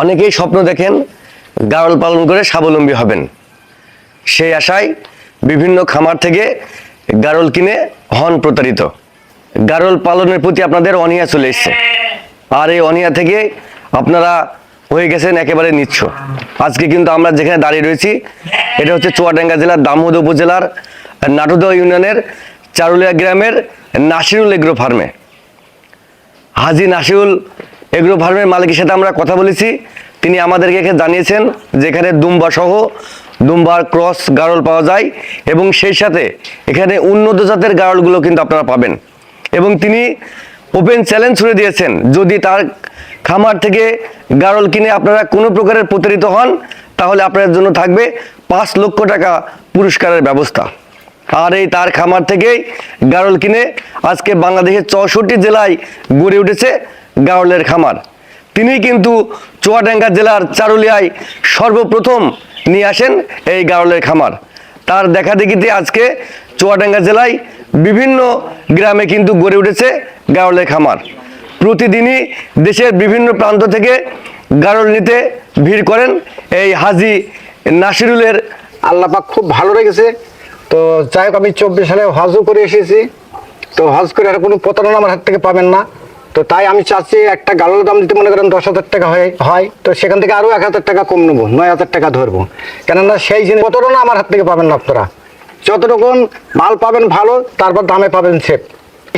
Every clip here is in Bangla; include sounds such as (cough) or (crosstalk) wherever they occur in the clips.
অনেকেই স্বপ্ন দেখেন গারল পালন করে স্বাবলম্বী হবেন। সেই আশায় বিভিন্ন খামার থেকে গারল কিনে হন প্রতারিত। গারল পালনের প্রতি আপনাদের অনীহা চলে এসছে। আর এই অনীহা থেকে আপনারা হয়ে গেছেন একেবারে নিচ্ছ। আজকে কিন্তু আমরা যেখানে দাঁড়িয়ে রয়েছি, এটা হচ্ছে চুয়াডাঙ্গা জেলার দামোদ উপজেলার নাটুদহ ইউনিয়নের, চারুলিয়া গ্রামের নাসিরুল এগ্রো ফার্মে। হাজি নাসিউল এগ্রো ফার্মের মালিকের সাথে আমরা কথা বলেছি। তিনি আমাদেরকে জানিয়েছেন যেখানে দুম্বা সহ দুম্বার ক্রস গারল পাওয়া যায় এবং সেই সাথে এখানে উন্নত জাতের গারলগুলো কিন্তু আপনারা পাবেন। এবং তিনি ওপেন চ্যালেঞ্জ ছুড়ে দিয়েছেন, যদি তার খামার থেকে গারল কিনে আপনারা কোনো প্রকারের প্রতারিত হন, তাহলে আপনার জন্য থাকবে পাঁচ লক্ষ টাকা পুরস্কারের ব্যবস্থা। আর এই তার খামার থেকেই গারল কিনে আজকে বাংলাদেশের চৌষট্টি জেলায় গড়ে উঠেছে। গারলের খামার। তিনি কিন্তু চুয়াডাঙ্গা জেলার চারুলিয়ায় সর্বপ্রথম নিয়ে আসেন এই গারলের খামার। তার দেখা দেখিতে আজকে চুয়াডাঙ্গা জেলায় বিভিন্ন গ্রামে কিন্তু গড়ে উঠেছে গারলের খামার। প্রতিদিনই দেশের বিভিন্ন প্রান্ত থেকে গারল নিতে ভিড় করেন এই হাজি নাসিরুলের আল্লাপাক খুব ভালো রেখেছে। তো যাই হোক, আমি চব্বিশ সালে হজও করে এসেছি। তো হজ করে আর কোনো প্রতারণা আমার হাত থেকে পাবেন না। তো তাই আমি চাচ্ছি একটা গালোর দাম দিতে, মনে করেন দশ হাজার টাকা হয় হয়, তো সেখান থেকে আরও এক হাজার টাকা কম নেব, নয় হাজার টাকা ধরবো। কেননা সেই জিনিস প্রতারণা আমার হাত থেকে পাবেন না আপনারা? যতটুকু মাল পাবেন ভালো, তারপর দামে পাবেন সেফ।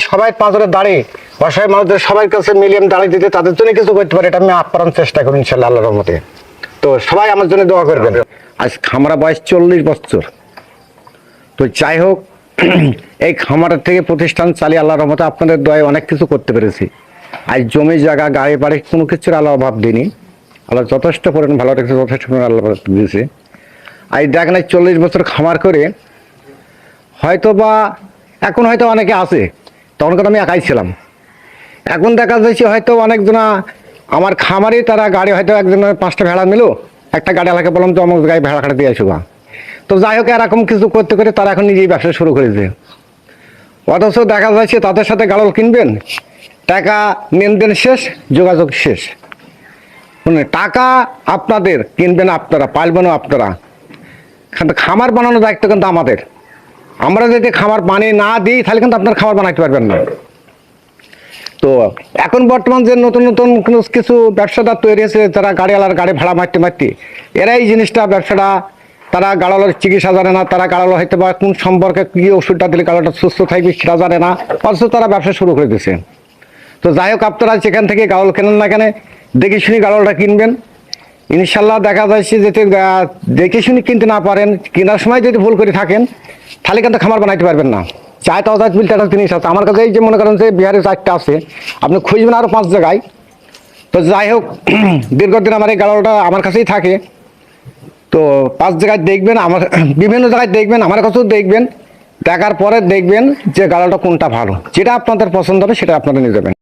সবাই পাঁচরে দাঁড়িয়ে অসহায় মানুষদের সবার কাছে মিলিয়ে দাঁড়িয়ে দিতে তাদের জন্য কিছু করতে পারে, এটা আমি আপ্রাণ চেষ্টা করি ইনশাল্লাহ আল্লাহর রহমতে। তো সবাই আমার জন্য দোয়া করবেন। আজ খামারা বয়স চল্লিশ বছর। তো যাই হোক, (clears throat) এই খামারের থেকে প্রতিষ্ঠান চালিয়ে আল্লাহর রহমতে আপনাদের দয়ে অনেক কিছু করতে পেরেছি। আজ জমি, জায়গা, গাড়ি, বাড়ি কোনো কিছুর আল্লাহ অভাব দিইনি। আল্লাহ যথেষ্ট পরিমাণ ভালো রেখেছে, যথেষ্ট পরিমাণ আল্লাহ দিয়েছে। আজ দেখ এই চল্লিশ বছর খামার করে হয়তো বা এখন হয়তো অনেকে আছে, তখন কিন্তু আমি একাই ছিলাম। এখন দেখা যাচ্ছে হয়তো অনেকজনা, আমার খামারে তারা গাড়ি হয়তো একজন পাঁচটা ভেড়া নিল, একটা গাড়ি এলাকা বললাম তো অমুক গাড়ি ভেড়া কাটা দিয়ে আসো গা তো যাই হোক, এরকম কিছু করতে করে তারা এখন নিজেই ব্যবসা শুরু করেছে। অথচ দেখা যাচ্ছে তাদের সাথে গাড়ল কিনবেন টাকা লেনদেন শেষ, যোগাযোগ শেষ। মানে টাকা আপনাদের কিনবেন আপনারা, পালবেনও আপনারা। কিন্তু খামার বানানোর দায়িত্ব কিন্তু আমাদের। আমরা যদি খামার পানি না দিই, তাহলে কিন্তু আপনার খাবার বানাইতে পারবেন না। তো এখন বর্তমান যে নতুন নতুন কিছু ব্যবসাদার তৈরি হয়েছে তারা গাড়িওয়ালার গাড়ি ভাড়া মারতে মারতে, এরা এই জিনিসটা ব্যবসাটা, তারা গাড়ালোর চিকিৎসা জানে না, তারা গাড়ালো হয়তো বা কোন সম্পর্কে কী ওষুধটা দিলে গাড়াটা সুস্থ থাকবে সেটা জানে না, অথচ তারা ব্যবসা শুরু করে দিয়েছে। তো যাই হোক, আপনারা যেখান থেকে গাড়ল কেনেন না কেন, দেখে শুনি গাড়লটা কিনবেন। ইনশাল্লাহ দেখা যাচ্ছে যদি দেখে শুনে কিনতে না পারেন, কেনার সময় যদি ভুল করে থাকেন, তাহলে কিন্তু খামার বানাইতে পারবেন না। চায় তো অর্থাৎ বিলটা একটা জিনিস আছে। আমার কাছে এই যে মনে করেন যে বিহারের চারটা আছে, আপনি খুঁজবেন আরও পাঁচ জায়গায়। তো যাই হোক, (clears throat) দীর্ঘদিন আমার এই গাড়লটা আমার কাছেই থাকে। তো পাঁচ জায়গায় দেখবেন, আমার, (clears throat) বিভিন্ন জায়গায় দেখবেন, আমার কাছেও দেখবেন। দেখার পরে দেখবেন যে গাড়লটা কোনটা ভালো। যেটা আপনাদের পছন্দ হবে, সেটা আপনারা নিয়ে যাবেন।